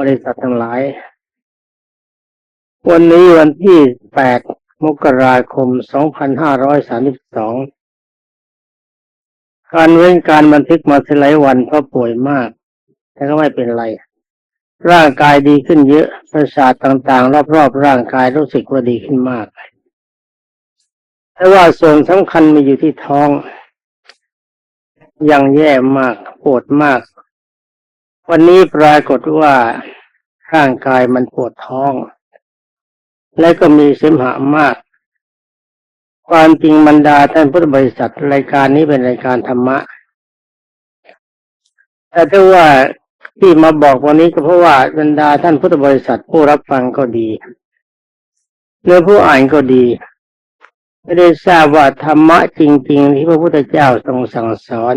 บริษัททั้งหลาย วันนี้วันที่ 8 มกราคม 2532 การเว้นการบันทึกมาสิหลายวันเพราะป่วยมาก แต่ก็ไม่เป็นไร ร่างกายดีขึ้นเยอะ ประสาทต่างๆ รอบๆ ร่างกายรู้สึกว่าดีขึ้นมาก แต่ว่าส่วนสำคัญมีอยู่ที่ท้องยังแย่มากปวดมาก วันนี้ปรากฏว่าร่างกายมันปวดท้อง และก็มีเสมหะมาก ความจริงบรรดาท่านพุทธบริษัทรายการนี้เป็นรายการธรรมะ แต่ถ้าว่าที่มาบอกวันนี้ก็เพราะว่าบรรดาท่านพุทธบริษัทผู้รับฟังก็ดีหรือผู้อ่านก็ดี ไม่ได้ทราบว่าธรรมะจริง ๆ ที่พระพุทธเจ้าทรงสั่งสอน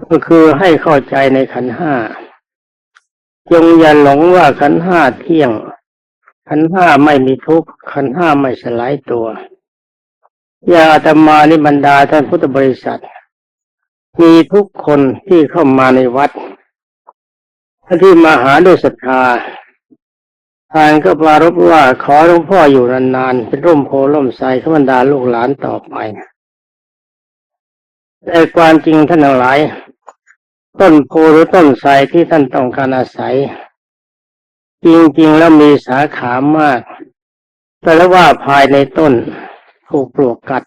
ก็คือให้เข้าใจในขันห้าจงอย่าหลงว่าขันห้าเที่ยง ขันห้าไม่มีทุกข์ขันห้าไม่สลายตัวอย่าอาตมานิบรรดาท่านพุทธบริษัท มีทุกคนที่เข้ามาในวัดที่มาหาด้วยศรัทธาทางก็ปรารบว่าขอหลวงพ่ออยู่นานๆเป็นร่มโพล่มไทรขบรรดาลูกหลานต่อไป แต่ความจริงท่านทั้งหลาย ต้นโพหรือต้นไทรที่ท่านต้องการอาศัย จริงๆแล้วมีสาขามาก แต่ละว่าภายในต้นถูกปลวกกัด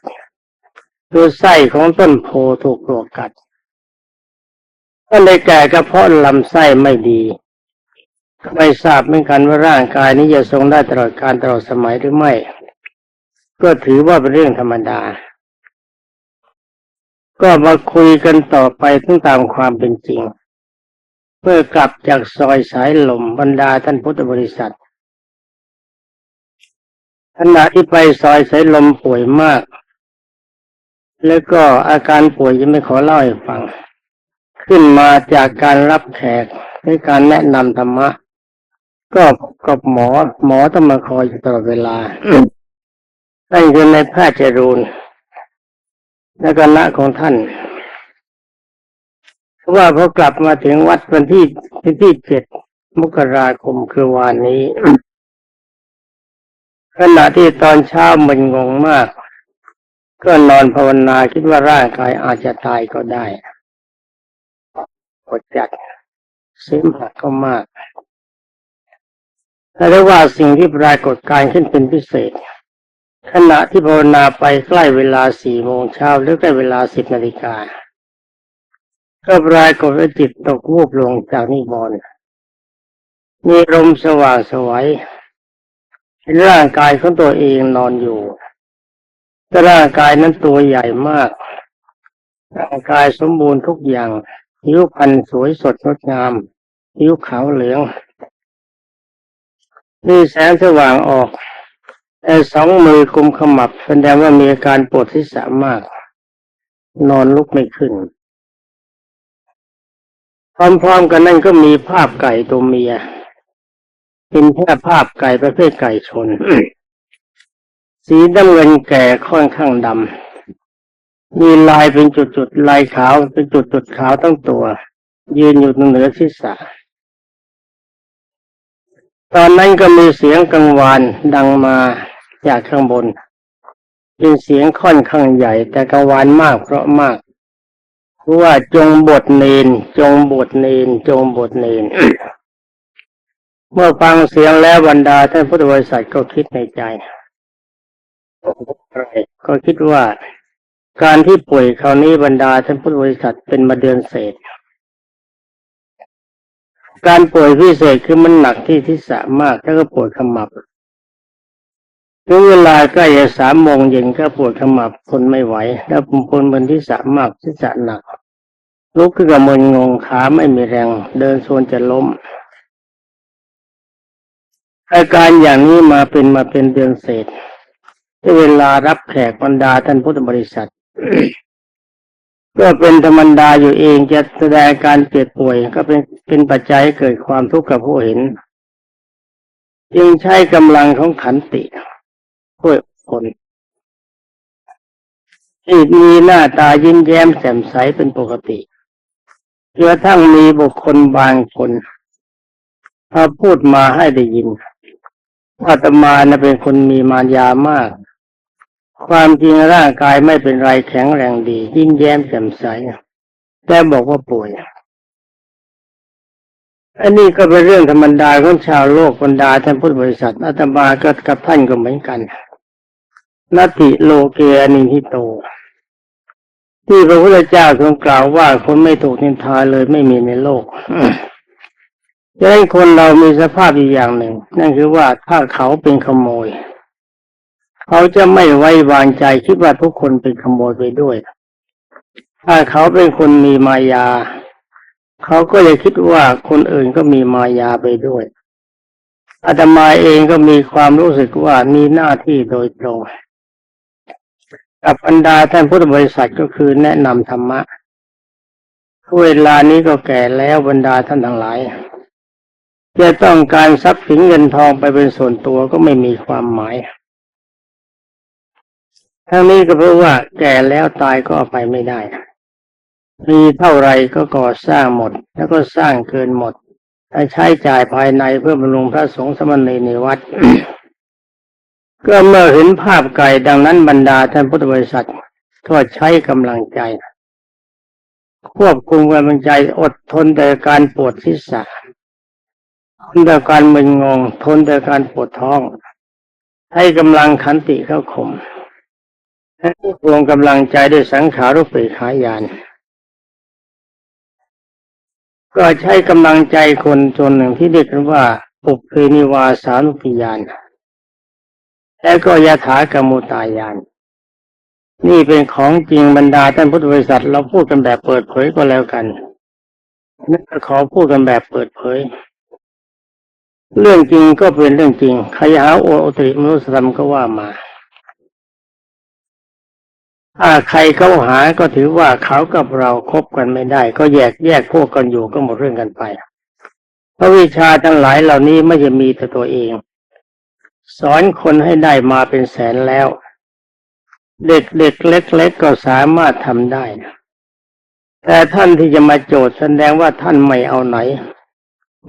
คือไส้ของต้นโพถูกปลวกกัดก็เลยแก่กระเพาะลำไส้ไม่ดีไม่ทราบเหมือนกันว่าร่างกายนี้จะทรงได้ตลอดการตลอดสมัยหรือไม่ ก็ถือว่าเป็นเรื่องธรรมดา ก็มาคุยกันต่อไปถึงตามความเป็นจริง เพื่อกลับจากซอยสายลมบรรดาท่านพุทธบริษัทขณะที่ไปซอยสายลมป่วยมาก แล้วก็อาการป่วยยังไม่ขอเล่าให้ฟัง ขึ้นมาจากการรับแขกในการแนะนำธรรมะ ก็กับหมอหมอต้องมาคอยอยู่ตลอดเวลาท่านคือในแพทย์จรูน และคณะของท่านเพราะว่าพอกลับมาถึงวัดวันที่ที่เจ็ดมกราคมคือวานนี้ ขณะที่ตอนเช้ามันงงมาก ก็นอนภาวนาคิดว่าร่างกายอาจจะตายก็ได้กดจัดเสียมหักก็มากแต่ได้ว่าสิ่งที่ปรากฏการขึ้นเป็นพิเศษ ขณะที่ภาวนาไปใกล้เวลาสี่โมงเช้าหรือใกล้เวลาสิบนาฬิกา ก็ปรายกฏว่าจิตตกวูบลงจากนิบอนมีลมสว่างสวยเห็นร่างกายของตัวเองนอนอยู่ แต่ร่างกายนั้นตัวใหญ่มาก ร่างกายสมบูรณ์ทุกอย่างผิวพรรณสวยสดงดงามผิวขาวเหลือง มีแสงสว่างออก สองมือกุมขมับแสดงว่ามีอาการปวดที่สามาก นอนลุกไม่ขึ้น พร้อมๆกันนั่นก็มีภาพไก่ตัวเมีย เป็นแค่ภาพไก่ประเภทไก่ชน สีดำเงินแก่ค่อนข้างดำมีลายเป็นจุดๆลายขาวเป็นจุดๆขาวทั้งตัว ยืนอยู่เหนือศีรษะตอนนั้นก็มีเสียงกังวานดังมา จากข้างบนเป็นเสียงค่อนข้างใหญ่ แต่กังวานมากเพราะมากว่าจงบทเนน จงบทเนน จงบทเนน เมื่อฟังเสียงแล้วบรรดาท่านพุทธบริษัทก็คิดในใจ ก็คิดว่า การที่ป่วยคราวนี้บรรดาท่านพุทธบริษัทเป็นมาเดือนเศษการป่วยพิเศษคือมันหนักที่ทิศะมากแล้วก็ปวดขมับ ถึงเวลาใกล้จะสามโมงเย็นก็ปวดขมับทนไม่ไหว แล้วผมพนบนทิศะมากทิศะหนัก ลุกขึ้นกับมึนงงขาไม่มีแรง เดินโซนจะล้มอาการอย่างนี้มาเป็นมาเป็นเดือนเศษที่เวลารับแขกบรรดาท่านพุทธบริษัทก็เป็นธรรมดาอยู่เองจะแสดงการเจ็บป่วย ก็เป็นเป็นปัจจัยเกิดความทุกข์กับผู้เห็น จึงใช้กำลังของขันติ วยคนที่มีหน้าตายิ้มแย้มแจ่มใสเป็นปกติกระทั่งมีบุคคลบางคนพอพูดมาให้ได้ยินอาตมานะเป็นคนมีมารยามาก ความจริงร่างกายไม่เป็นไรแข็งแรงดี ยิ้มแย้มแจ่มใสแต่บอกว่าป่วยอันนี้ก็เป็นเรื่องธรรมดาของชาวโลกบรรดาท่านพุทธบริษัทอาตมาก็กับท่านก็เหมือนกัน นัตติโลเกอนิหิโต ที่พระพุทธเจ้าทรงกล่าวว่าคนไม่ถูกนินทาเลยไม่มีในโลกดังนั้นคนเรามีสภาพอีกอย่างหนึ่ง นั่นคือว่าถ้าเขาเป็นขโมย เขาจะไม่ไว้วางใจคิดว่าทุกคนเป็นขโมยไปด้วย ถ้าเขาเป็นคนมีมายา เขาก็จะคิดว่าคนอื่นก็มีมายาไปด้วยอาตมาเองก็มีความรู้สึกว่ามีหน้าที่โดยตรง กับบรรดาท่านพุทธบริษัทก็คือแนะนำธรรมะเวลานี้ก็แก่แล้วบรรดาท่านทั้งหลายจะต้องการทรัพย์สินเงินทองไปเป็นส่วนตัวก็ไม่มีความหมาย ทั้งนี้ก็เพราะว่าแก่แล้วตายก็เอาไปไม่ได้ มีเท่าไรก็ก่อสร้างหมด แล้วก็สร้างเกินหมดถ้าใช้จ่ายภายในเพื่อบำรุงพระสงฆ์สมณีในวัด ก็เมื่อเห็นภาพไก่ดังนั้นบรรดาท่านพุทธบริษัทก็ใช้กำลังใจ ควบคุมกำลังใจอดทนแต่การปวดศีรษะทนแต่การมึนงง ทนแต่การปวดท้อง ให้กำลังขันติเข้าข่มให้รวมกำลังใจด้วยสังขารุปเปขายาน ก็ใช้กำลังใจคนจนหนึ่งที่เรียกกันว่าปุเพนิวาสานุปิยาน และก็ยถากรรมุตายาน นี่เป็นของจริงบรรดาท่านพุทธบริษัทเราพูดกันแบบเปิดเผยก็แล้วกันนี่ขอพูดกันแบบเปิดเผย เรื่องจริงก็เป็นเรื่องจริงใครหาโอโอติมนุสธรรมก็ว่ามาถ้าใครเขาหาก็ถือว่าเขากับเราคบกันไม่ได้ ก็แยกแยกพวกกันอยู่ก็หมดเรื่องกันไป เพราะวิชาทั้งหลายเหล่านี้ไม่จะมีแต่ตัวเอง สอนคนให้ได้มาเป็นแสนแล้ว เด็กเด็กเล็กๆก็สามารถทำได้แต่ท่านที่จะมาโจทย์แสดงว่าท่านไม่เอาไหน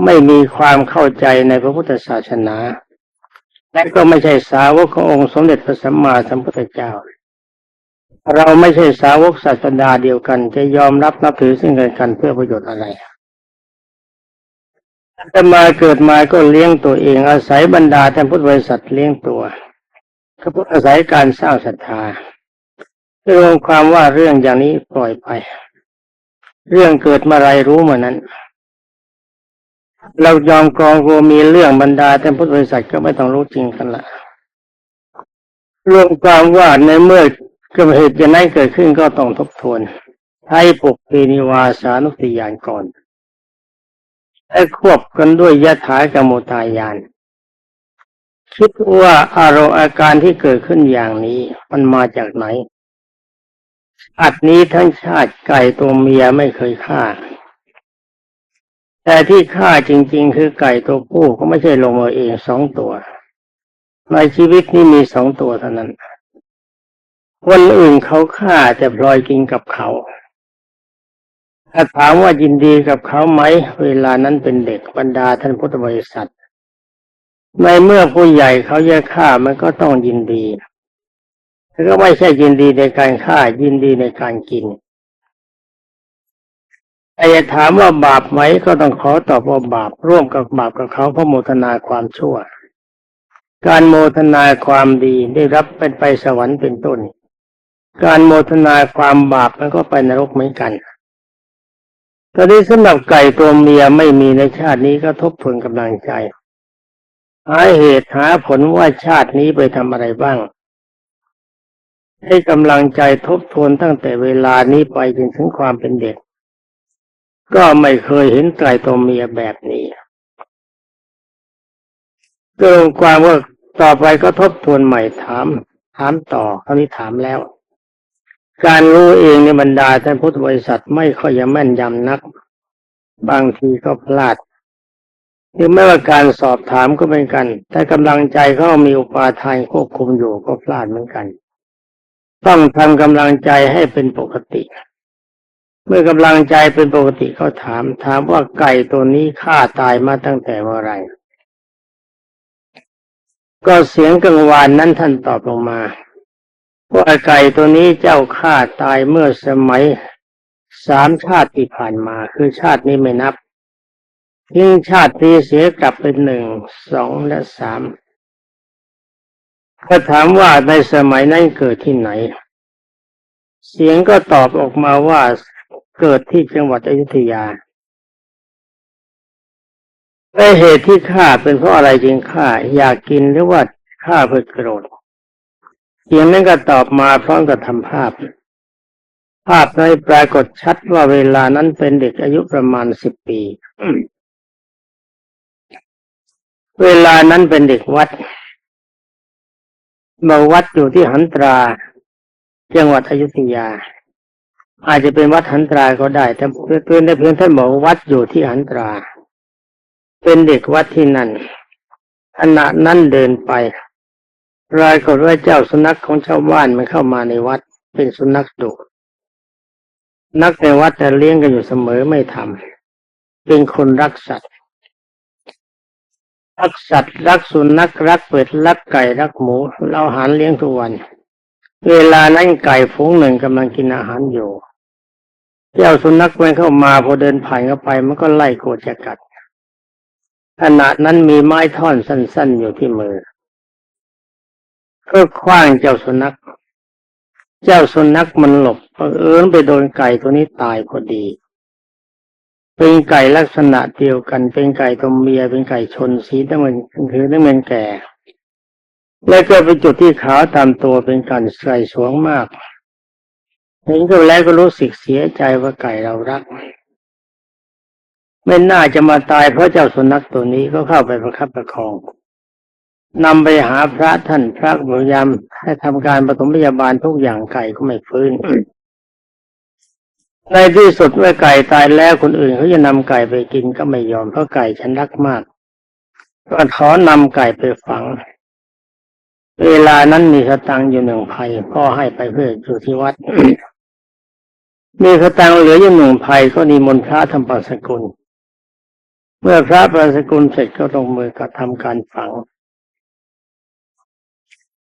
ไม่มีความเข้าใจในพระพุทธศาสนาและก็ไม่ใช่สาวกขององค์สมเด็จพระสัมมาสัมพุทธเจ้า เราไม่ใช่สาวกศาสดาเดียวกัน จะยอมรับนับถือซึ่งกันและกันเพื่อประโยชน์อะไร อาตมาเกิดมาก็เลี้ยงตัวเอง อาศัยบรรดาท่านพุทธบริษัทเลี้ยงตัวก็เพื่ออาศัยการสร้างศรัทธารวมความว่าเรื่องอย่างนี้ปล่อยไป เรื่องเกิดเมื่อไรรู้เมื่อนั้น เรายอมกรองรวมมีเรื่องบรรดาท่านพุทธบริษัทก็ไม่ต้องรู้จริงกันละรวมความว่าในเมื่อเกิดเหตุอย่างนั้นเกิดขึ้นก็ต้องทบทวน ให้ปกเพนิวาสานุติยานก่อน และควบกันด้วยยะถากรรมตายาน คิดว่าอารมณ์อาการที่เกิดขึ้นอย่างนี้ มันมาจากไหนอัดนี้ทั้งชาติไก่ตัวเมียไม่เคยฆ่า แต่ที่ฆ่าจริง ๆ คือไก่ตัวผู้ก็ไม่ใช่ลงมาเองสองตัว ในชีวิตนี้มีสองตัวเท่านั้น คนอื่นเขาฆ่าแต่พลอยกินกับเขา ถ้าถามว่ายินดีกับเขาไหม เวลานั้นเป็นเด็กบรรดาท่านพุทธบริษัท ในเมื่อผู้ใหญ่เขาจะฆ่ามันก็ต้องยินดีแต่ก็ไม่ใช่ยินดีในการฆ่ายินดีในการกินแต่จะถามว่าบาปไหมก็ต้องขอตอบว่าบาปร่วมกับบาปกับเขาเพราะโมทนาความชั่ว การโมทนาความดีได้รับเป็นไปสวรรค์เป็นต้น การโมทนาความบาปมันก็ไปนรกเหมือนกัน ตอนนี้สำหรับไก่ตัวเมียไม่มีในชาตินี้ก็ทบทวนกำลังใจ หาเหตุหาผลว่าชาตินี้ไปทำอะไรบ้าง ให้กำลังใจทบทวนตั้งแต่เวลานี้ไปจนถึงความเป็นเด็ก ก็ไม่เคยเห็นไก่ตัวเมียแบบนี้เกินความว่าต่อไปก็ทบทวนใหม่ถาม ถามต่อคราวนี้ถามแล้ว การรู้เองในบรรดาท่านพุทธบริษัทไม่ค่อยจะแม่นยำนัก บางทีก็พลาดหรือไม่ว่าการสอบถามก็เป็นกันแต่กำลังใจเขามีอุปาทานควบคุมอยู่ก็พลาดเหมือนกัน ต้องทำกำลังใจให้เป็นปกติ เมื่อกำลังใจเป็นปกติเขาถาม ถามว่าไก่ตัวนี้ฆ่าตายมาตั้งแต่เมื่อไรก็เสียงกังวานนั้นท่านตอบลงมา ว่าไก่ตัวนี้เจ้าฆ่าตายเมื่อสมัยสามชาติที่ผ่านมาคือชาตินี้ไม่นับทิ้งชาตินี้เสียกลับเป็นหนึ่งสองและสามก็ถามว่าในสมัยนั้นเกิดที่ไหน เสียงก็ตอบออกมาว่าเกิดที่จังหวัดอยุธยาแต่เหตุที่ฆ่าเป็นเพราะอะไรจึงฆ่าอยากกินหรือว่าฆ่าเพื่อโกรธ เสียงนั้นก็ตอบมาพร้อมกับทำภาพ ภาพในปรากฏชัดว่าเวลานั้นเป็นเด็กอายุประมาณสิบปี เวลานั้นเป็นเด็กวัดมาวัดอยู่ที่หันตรา จังหวัดอยุธยา อาจจะเป็นวัดหันตราก็ได้ แต่เพื่อนได้เพียงท่านบอกวัดอยู่ที่หันตรา เป็นเด็กวัดที่นั่นขณะนั้นเดินไป รายก็ว่าเจ้าสุนัขของชาวบ้านมันเข้ามาในวัด เป็นสุนัขดุนักในวัดจะเลี้ยงกันอยู่เสมอไม่ทำเป็นคนรักสัตว์รักสัตว์รักสุนัขรักเป็ดรักไก่รักหมู เราหารเลี้ยงทุกวัน เวลานั้นไก่ฝูงหนึ่งกำลังกินอาหารอยู่ เจ้าสุนัขมันเข้ามาพอเดินผ่านเข้าไป มันก็ไล่โกรธจะกัดขณะนั้นมีไม้ท่อนสั้น ๆ อยู่ที่มือ ก็คว้างเจ้าสุนัข เจ้าสุนัขมันหลบเอิญไปโดนไก่ตัวนี้ตายพอดี เป็นไก่ลักษณะเดียวกัน เป็นไก่ตัวเมีย เป็นไก่ชนสีน้ำเงินคือน้ำเงินแก่ แล้วก็ไปจุดที่ขาวตามตัวเป็นการใส่สวงมากเห็นก็แล้วก็รู้สึกเสียใจว่าไก่เรารัก ไม่น่าจะมาตายเพราะเจ้าสุนัขตัวนี้ก็เข้าไปประคับประคอง นำไปหาพระท่านพระพยายามให้ทำการปฐมพยาบาลทุกอย่างไก่ก็ไม่ฟื้น ในที่สุดเมื่อไก่ตายแล้วคนอื่นเขาจะนำไก่ไปกินก็ไม่ยอมเพราะไก่ฉันรักมาก ก็ขอนำไก่ไปฝัง เวลานั้นมีสตังอยู่หนึ่งภัยพ่อให้ไปเพื่ออยู่ที่วัด มีสตังเหลืออยู่หนึ่งภัยก็นิมนต์พระทำปัสกุล เมื่อพระปัสกุลเสร็จก็ลงมือกระทำการฝัง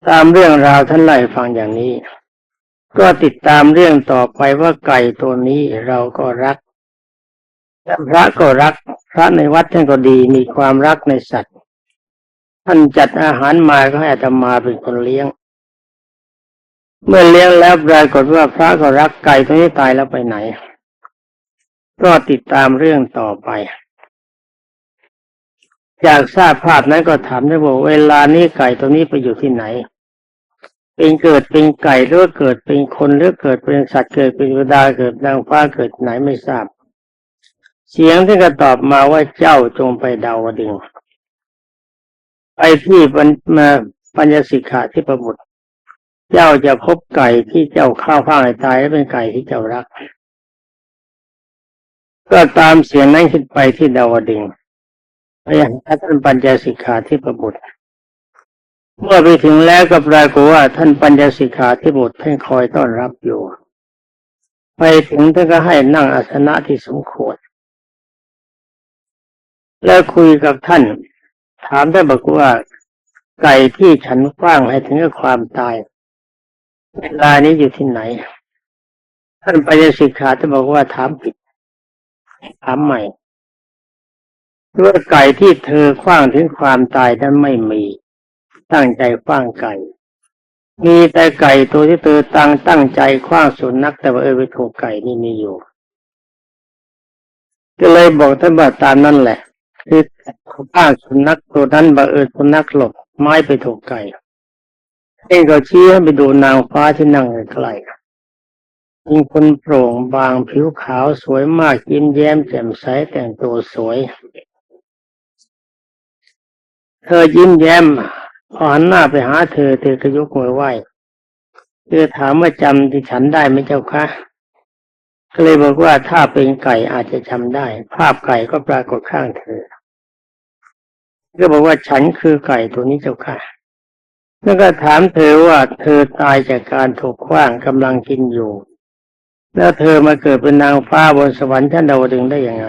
ตามเรื่องราวท่านไล่ฟังอย่างนี้ ก็ติดตามเรื่องต่อไปว่าไก่ตัวนี้เราก็รักแต่พระก็รัก พระในวัดท่านก็ดีมีความรักในสัตว์ ท่านจัดอาหารมาก็ให้อาตมาเป็นคนเลี้ยง เมื่อเลี้ยงแล้วปรากฏว่าพระก็รักไก่ตัวนี้ตายแล้วไปไหน ก็ติดตามเรื่องต่อไป จากทราบภาพนั้นก็ถามได้ว่าเวลานี้ไก่ตัวนี้ไปอยู่ที่ไหน เป็นเกิดเป็นไก่หรือเกิดเป็นคนหรือเกิดเป็นสัตว์เกิดเป็นเวดาเกิดนางฟ้าเกิดไหนไม่ทราบ เสียงที่ก็ตอบมาว่าเจ้าจงไปดาวดึงไปที่ปัญมาปัญญสิกขาที่ประมุตเจ้าจะพบไก่ที่เจ้าข้าวข้างตายและเป็นไก่ที่เจ้ารัก ก็ตามเสียงนั้นขึ้นไปที่ดาวดึง ไปยังท่านปัญญสิกขาที่ประมุตเมื่อไปถึงแล้วก็ปรากฏว่าท่านปัญญสิกขาที่บุตรท่านคอยต้อนรับอยู่ ไปถึงท่านก็ให้นั่งอาสนะที่สมควร แล้วคุยกับท่าน ถามท่านบอกว่า ไก่ที่ฉันกว้างให้ถึงกับความตายเวลานี้อยู่ที่ไหน ท่านปัญญสิกขาท่านบอกว่าถามผิด ถามใหม่ ว่าไก่ที่เธอคว้างถึงความตายนั้นไม่มี ตั้งใจคว้างไก่ มีแต่ไก่ตัวที่เธอตั้งตั้งใจคว้างสุนัขแต่ว่าเออไปถูกไก่นี่มีอยู่ ก็เลยบอกท่านว่าตามนั่นแหละ คือคว้างสุนัขตัวนั้นบังเอิญสุนัขหลบไม้ไปถูกไก่เองก็ชี้ให้ไปดูนางฟ้าที่นั่งใกล้ยิงคนโปร่งบางผิวขาวสวยมากยิ้มแย้มแจ่มใสแต่งตัวสวย เธอยิ้มแย้มพอหันหน้าไปหาเธอ เธอก็ยกมือไหว้เธอถามว่าจำที่ฉันได้ไหมเจ้าคะก็เลยบอกว่าถ้าเป็นไก่อาจจะจำได้ ภาพไก่ก็ปรากฏข้างเธอ ก็บอกว่าฉันคือไก่ตัวนี้เจ้าค่ะ แล้วก็ถามเธอว่าเธอตายจากการถูกขว้างกำลังกินอยู่ แล้วเธอมาเกิดเป็นนางฟ้าบนสวรรค์ชั้นดาวดึงได้ยังไง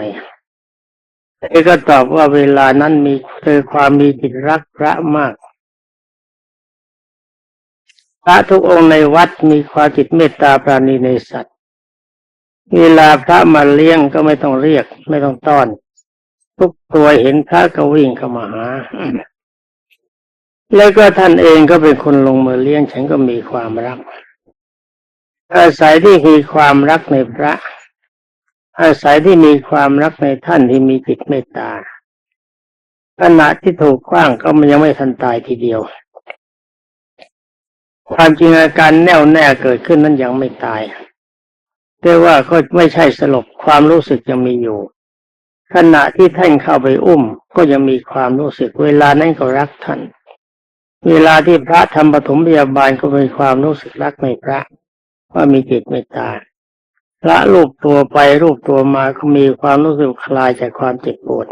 เอก็ตอบว่าเวลานั้นมีเธอความมีจิตรักพระมาก พระทุกองค์ในวัดมีความจิตเมตตาปราณีในสัตว์ เวลาพระมาเลี้ยงก็ไม่ต้องเรียก ไม่ต้องต้อน ทุกตัวเห็นพระก็วิ่งเข้ามาหา แล้วก็ท่านเองก็เป็นคนลงมือเลี้ยงฉันก็มีความรักอาศัยที่มีความรักในพระ อาศัยที่มีความรักในท่านที่มีจิตเมตตาขณะที่ถูกขว้างก็มันยังไม่ทันตายทีเดียว ความจริงอาการแน่วแน่เกิดขึ้นนั้นยังไม่ตายแต่ว่าก็ไม่ใช่สลบความรู้สึกยังมีอยู่ ขณะที่ท่านเข้าไปอุ้ม ก็ยังมีความรู้สึกเวลานั้นก็รักท่าน เวลาที่พระทำปฐมพยาบาลก็มีความรู้สึกรักในพระ ว่ามีจิตเมตตา พระรูปตัวไปรูปตัวมาก็มีความรู้สึกคลายจากความเจ็บปวด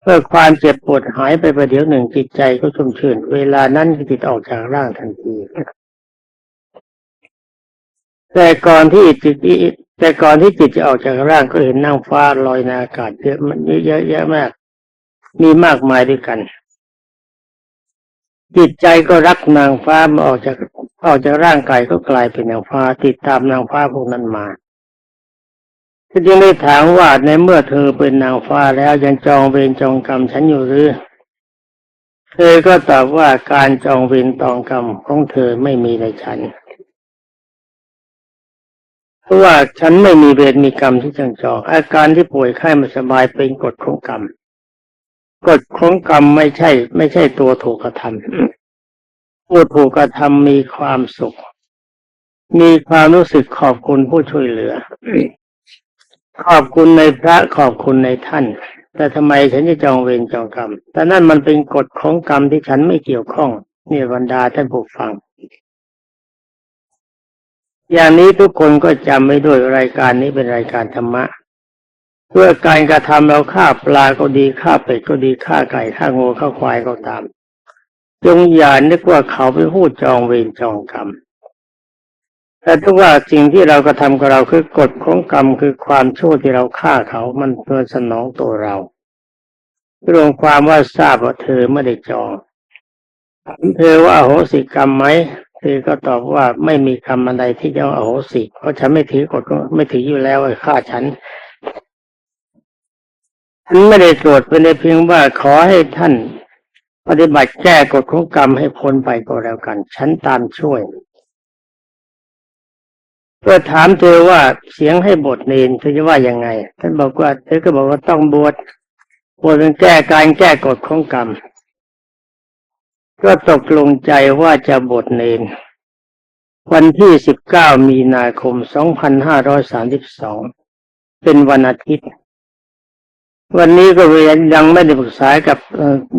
เพื่อความเจ็บปวดหายไปประเดี๋ยวหนึ่งจิตใจก็ชุ่มชื่น เวลานั้นจิตออกจากร่างทันทีแต่ก่อนที่จิตแต่ก่อนที่จิตจะออกจากร่างก็เห็นนางฟ้าลอยในอากาศเยอะมันเยอะแยะมาก มีมากมายด้วยกัน จิตใจก็รักนางฟ้ามาออกจากออกจากร่างกายก็กลายเป็นนางฟ้าติดตามนางฟ้าพวกนั้นมา ก็จึงได้ถามว่าในเมื่อเธอเป็นนางฟ้าแล้วยังจองเวรจองกรรมฉันอยู่หรือ เธอก็ตอบว่าการจองเวรตองกรรมของเธอไม่มีในฉัน เพราะว่าฉันไม่มีเวรมีกรรมที่จังจอง อาการที่ป่วยไข้ไม่สบายเป็นกฎของกรรมกฎของกรรมไม่ใช่ ไม่ใช่ตัวถูกกระทำผู้ถูกกระทำมีความสุข มีความรู้สึกขอบคุณผู้ช่วยเหลือ ขอบคุณในพระขอบคุณในท่าน แต่ทำไมฉันจะจองเวรจองกรรม แต่นั่นมันเป็นกฎของกรรมที่ฉันไม่เกี่ยวข้องนี่บรรดาท่านผู้ฟัง อย่างนี้ทุกคนก็จำไม่ด้วยรายการนี้เป็นรายการธรรมะ เพื่อการกระทำเราฆ่าปลาก็ดีฆ่าเป็ดก็ดีฆ่าไก่ฆ่างูฆ่าควายก็ตาม จงอย่านึกว่าเขาไปพูดจองเวรจองกรรม แต่ถ้าว่าสิ่งที่เรากระทำกับเราคือกฎของกรรมคือความชั่วที่เราฆ่าเขามันเพื่อสนองตัวเรารวมความว่าทราบว่าเธอไม่ได้จองถามเธอว่าโหสิกรรมไหมเธอก็ตอบว่าไม่มีคำอะไรที่จะอโหสิเพราะฉันไม่ถือกฎไม่ถืออยู่แล้วไอ้ฆ่าฉันฉันไม่ได้โกรธเป็นเพียงว่าขอให้ท่าน ปฏิบัติแก้กฎของกรรมให้พ้นไปก็แล้วกัน ฉันตามช่วย เพื่อถามเธอว่าเสียงให้บทเนนเธอจะว่ายังไง ท่านบอกว่า เธอก็บอกว่าต้องบวชบวชเป็นแก้การแก้กฎของกรรม ก็ตกลงใจว่าจะบวชเนน วันที่สิบเก้ามีนาคมสองพันห้าร้อยสามสิบสองเป็นวันอาทิตย์ วันนี้ก็เรียนยังไม่ได้ปรึกษากับ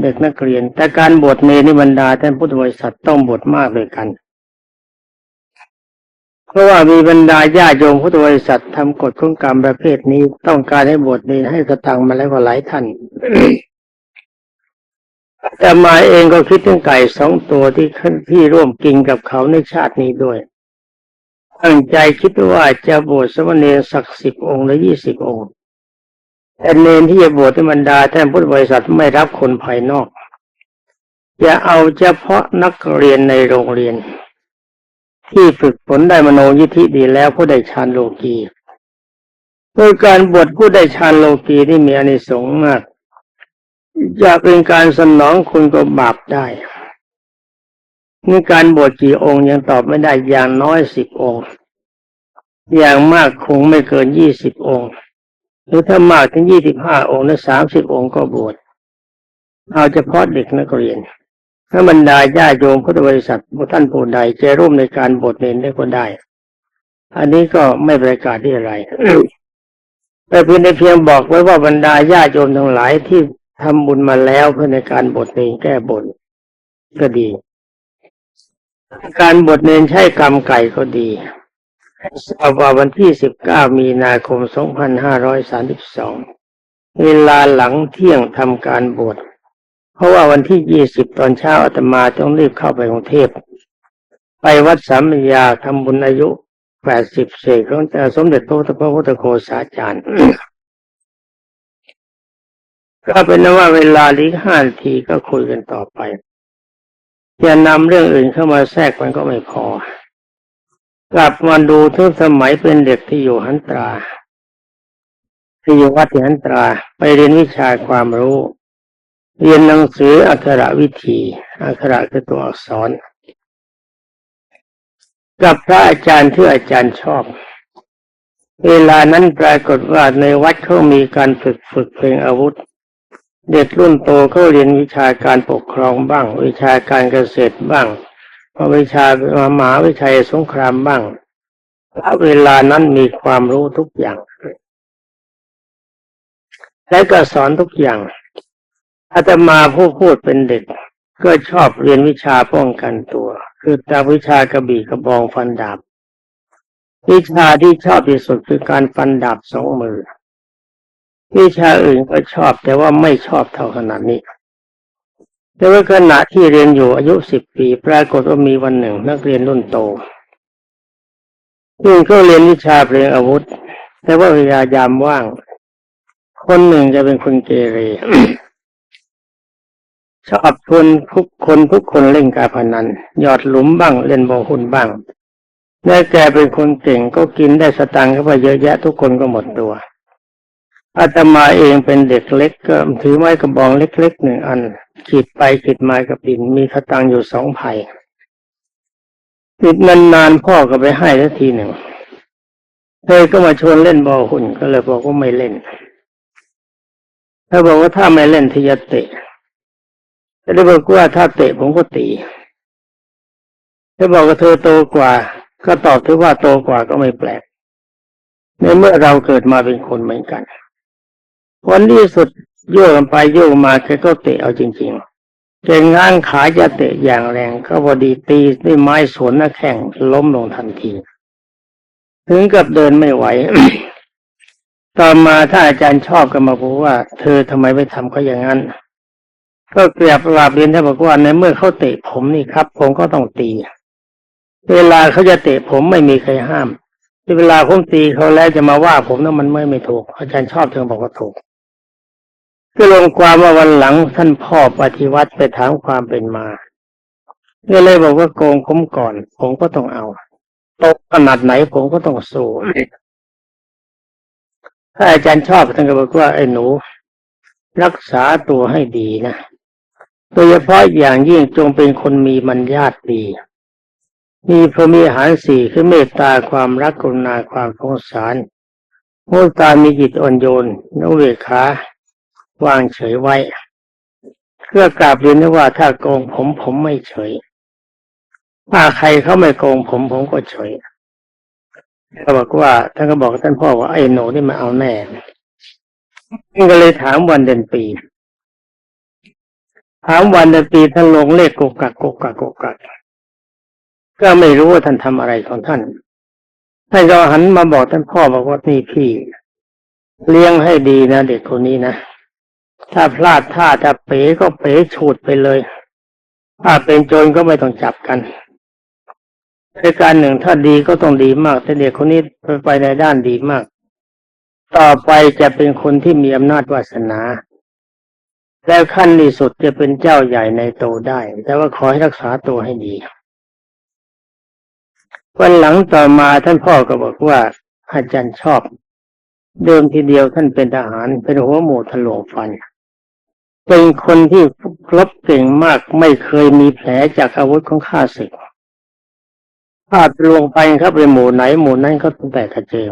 เด็กนักเรียน แต่การบวชเนรนิบรรดาท่านพุทธบริษัทต้องบวชมากเลยกัน เพราะว่ามีบรรดาญาโยมพุทธบริษัททำกฎของกรรมประเภทนี้ต้องการให้บวชเนรให้กระตังมาแล้วก็หลายท่านแต่มาเองก็คิดถึงไก่สองตัวที่ที่ร่วมกินกับเขาในชาตินี้ด้วยตั้งใจคิดว่าจะบวชสมณเณรสักสิบองค์หรือยี่สิบองค์แต่เนรที่จะบวชในบรรดาท่านพุทธบริษัทไม่รับคนภายนอกจะเอาเฉพาะนักเรียนในโรงเรียน ที่ฝึกฝนได้มโนยิทธิดีแล้วผู้ได้ฌานโลกีโดยการบวชผู้ได้ฌานโลกีที่มีอานิสงส์มากจะเป็นการสนองคุณก็บาปได้นี่การบวชกี่องค์ยังตอบไม่ได้อย่างน้อยสิบองค์ อย่างมากคงไม่เกินยี่สิบองค์ หรือถ้ามากถึงยี่สิบห้าองค์หรือสามสิบองค์ก็บวชเอาเฉพาะเด็กนักเรียน ถ้าบรรดาญาโยมพุทธบริษัทท่านผู้ใดจะร่วมในการบวชเนรได้ก็ได้ อันนี้ก็ไม่ประกาศที่อะไรแต่เพียงในเพียงบอกไว้ว่าบรรดาญาโยมทั้งหลายที่ทำบุญมาแล้วเพื่อในการบทเนรแก้บนก็ดี การบทเนรใช้กรรมไก่ก็ดีทราว่าวันที่สิบเก้ามีนาคมสองพันห้าร้อยสามสิบสองเวลาหลังเที่ยงทำการบวช เพราะว่าวันที่ยี่สิบตอนเช้าอาตมาต้องรีบเข้าไปกรุงเทพ ไปวัดสามยาทำบุญอายุแปดสิบเศษของสมเด็จพระพุทธพระพุทธโฆษาจารย์ก็เป็นนว่าเวลาลีกห้านาทีก็คุยกันต่อไปจะนำเรื่องอื่นเข้ามาแทรกมันก็ไม่พอ กลับมาดูทุกสมัยเป็นเด็กที่อยู่หันตรา ที่อยู่วัดหันตรา ไปเรียนวิชาความรู้ เรียนหนังสืออักขระวิธีอักขระคือตัวอักษร กับพระอาจารย์ที่อาจารย์ชอบ เวลานั้นปรากฏว่าในวัดเขามีการฝึกฝึกเพลงอาวุธ เด็กรุ่นโตเขาเรียนวิชาการปกครองบ้าง วิชาการเกษตรบ้างวิชามหาวิชัยสงครามบ้างและเวลานั้นมีความรู้ทุกอย่างและก็สอนทุกอย่าง อาตมาผู้พูดเป็นเด็ก ก็ชอบเรียนวิชาป้องกันตัว คือตาวิชากระบี่กระบองฟันดาบ วิชาที่ชอบที่สุดคือการฟันดาบสองมือ วิชาอื่นก็ชอบแต่ว่าไม่ชอบเท่าขนาดนี้ แต่ว่าขณะที่เรียนอยู่อายุสิบปีปรากฏว่ามีวันหนึ่งนักเรียนรุ่นโตซึ่งก็เรียนวิชาเพลงอาวุธ แต่ว่าเวลายามว่าง คนหนึ่งจะเป็นคนเกเร ชอบชวนทุกคนทุกคนเล่นการพนัน หยอดหลุมบ้างเล่นบอลหุ่นบ้างแม่แกเป็นคนเก่งก็กินได้สตังค์เข้าไปเยอะแยะทุกคนก็หมดตัวอาตมาเองเป็นเด็กเล็กก็ถือไม้กระบองเล็กๆหนึ่งอันขีดไปขีดมากับดินมีสตังค์อยู่สองไผ่ติดนานๆพ่อก็ไปให้ทันทีหนึ่งเธอก็มาชวนเล่นบอลหุ่นก็เลยบอกว่าไม่เล่นเธอบอกว่าถ้าไม่เล่นที่จะเตะ ก็เลยบอกว่าถ้าเตะผมก็ตีเธอบอกว่าเธอโตกว่า ก็ตอบถือว่าโตกว่าก็ไม่แปลก ในเมื่อเราเกิดมาเป็นคนเหมือนกัน วันที่สุดโยกกันไปโยกมาแกก็เตะเอาจริงๆแกง้างขาจะเตะอย่างแรง ก็พอดีตีด้วยไม้สวนหน้าแข่งล้มลงทันที ถึงกับเดินไม่ไหวต่อมาถ้าอาจารย์ชอบก็มาบอกว่า เธอทำไมไม่ทำเขาอย่างนั้น ก็เกลียบลาบเรียนท่านบอกว่าในเมื่อเขาเตะผมนี่ครับ ผมก็ต้องตี เวลาเขาจะเตะผมไม่มีใครห้ามเวลาผมตีเขาแล้วจะมาว่าผมนั้นมันไม่ไม่ถูก อาจารย์ชอบเธอบอกว่าถูกก็ลงความว่าวันหลังท่านพ่อปฏิวัติไปถามความเป็นมาก็เลยบอกว่าโกงผมก่อน ผมก็ต้องเอาตกขนาดไหนผมก็ต้องสู้ถ้าอาจารย์ชอบท่านก็บอกว่าไอ้หนู รักษาตัวให้ดีนะ โดยเฉพาะอย่างยิ่งจงเป็นคนมีมัญญาติดี มีพรหมีหารสี่คือเมตตาความรักกรุณาความสงสารมุตามีจิตอ่อนโยนนเวขาวางเฉยไว้เพื่อกราบเรียนว่าถ้าโกงผมผมไม่เฉย ถ้าใครเขาไม่โกงผมผมก็เฉยเขาบอกว่าท่านก็บอกท่านพ่อว่าไอ้หนูนี่มาเอาแน่ท่านก็เลยถามวันเดือนปี ถามวันเดือนปีท่านลงเลขกกักกกักกกักก็ไม่รู้ว่าท่านทำอะไรของท่านท่านก็หันมาบอกท่านพ่อบอกว่านี่พี่ เลี้ยงให้ดีนะเด็กคนนี้นะถ้าพลาดท่าถ้าเป๋ก็เป๋ฉูดไปเลย ถ้าเป็นโจรก็ไม่ต้องจับกันในการหนึ่งถ้าดีก็ต้องดีมาก แต่เด็กคนนี้ไปในด้านดีมาก ต่อไปจะเป็นคนที่มีอำนาจวาสนา แล้วขั้นที่สุดจะเป็นเจ้าใหญ่ในโตได้ แต่ว่าขอให้รักษาตัวให้ดี วันหลังต่อมาท่านพ่อก็บอกว่า อาจารย์ชอบ เดิมทีเดียวท่านเป็นทหารเป็นหัวหมูทะลวงฟัน เป็นคนที่ครบเก่งมากไม่เคยมีแผลจากอาวุธของข้าศึกถ้าลงไปครับไปหมู่ไหนหมู่นั้นก็ต้องแตกกระเจิง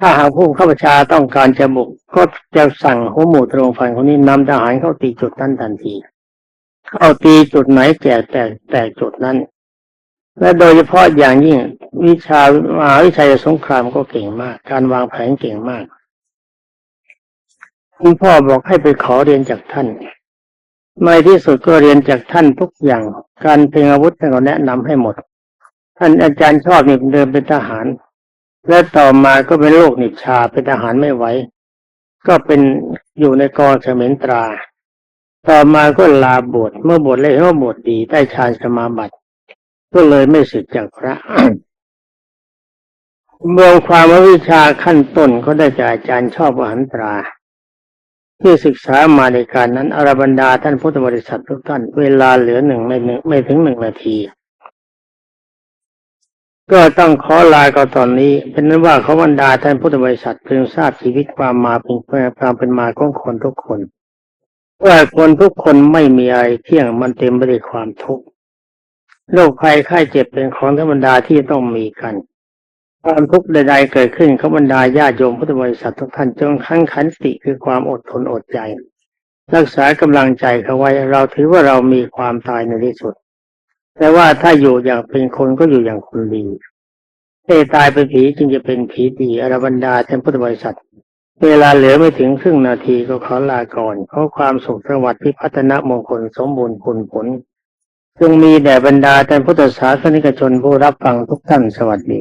ถ้าหากผู้ข้าราชาต้องการจะบุกก็จะสั่งหัวหมูตรงฟันคนนี้นำทหารเข้าตีจุดนั้นทันที เข้าตีจุดไหนแจกแตกแตกจุดนั้น และโดยเฉพาะอย่างยิ่งวิชามาวิชัยสงครามก็เก่งมาก การวางแผนเก่งมาก คุณพ่อบอกให้ไปขอเรียนจากท่านในที่สุดก็เรียนจากท่านทุกอย่าง การเพลงอาวุธท่านก็แนะนำให้หมด ท่านอาจารย์ชอบนี่เดินเป็นทหาร และต่อมาก็เป็นโรคหนิชาเป็นทหารไม่ไหว ก็เป็นอยู่ในกองเสมนตรา ต่อมาก็ลาบวชเมื่อบวชเลยว่าบวชดีได้ฌานสมาบัติ ก็เลยไม่สึกจากพระเมืองความวิชาขั้นต้นก็ได้จากอาจารย์ชอบวหันตรา ที่ศึกษามาในการนั้นอรบรรดาท่านพุทธบริษัททุกท่าน เวลาเหลือหนึ่งไม่หนึ่งไม่ถึงหนึ่งนาที ก็ต้องขอลาก็ตอนนี้ เป็นนั้นว่าเขาบรรดาท่านพุทธบริษัทเพิ่งทราบชีวิตความมาเป็นความเป็นมาของคนทุกคนว่าคนทุกคนไม่มีอะไรเที่ยงมันเต็มไปด้วยความทุกข์โรคภัยไข้เจ็บเป็นของธรรมดาที่ต้องมีกัน ความทุกข์ใดๆเกิดขึ้นเขาบรรดาญาโยมพุทธบริษัททุกท่านจงขันขันติคือความอดทนอดใจ รักษากำลังใจเขาไว้เราถือว่าเรามีความตายในที่สุด แต่ว่าถ้าอยู่อย่างเป็นคนก็อยู่อย่างคนดีถ้าตายเป็นผีจึงจะเป็นผีดีอรบรรดาท่านพุทธบริษัท เวลาเหลือไม่ถึงครึ่งนาทีก็ขอลาก่อนขอความสุขสวัสดิ์พิพัฒนมงคลสมบูรณ์ผลผลจงมีแด่บรรดาท่านพุทธศาสนิกชนผู้รับฟังทุกท่านสวัสดี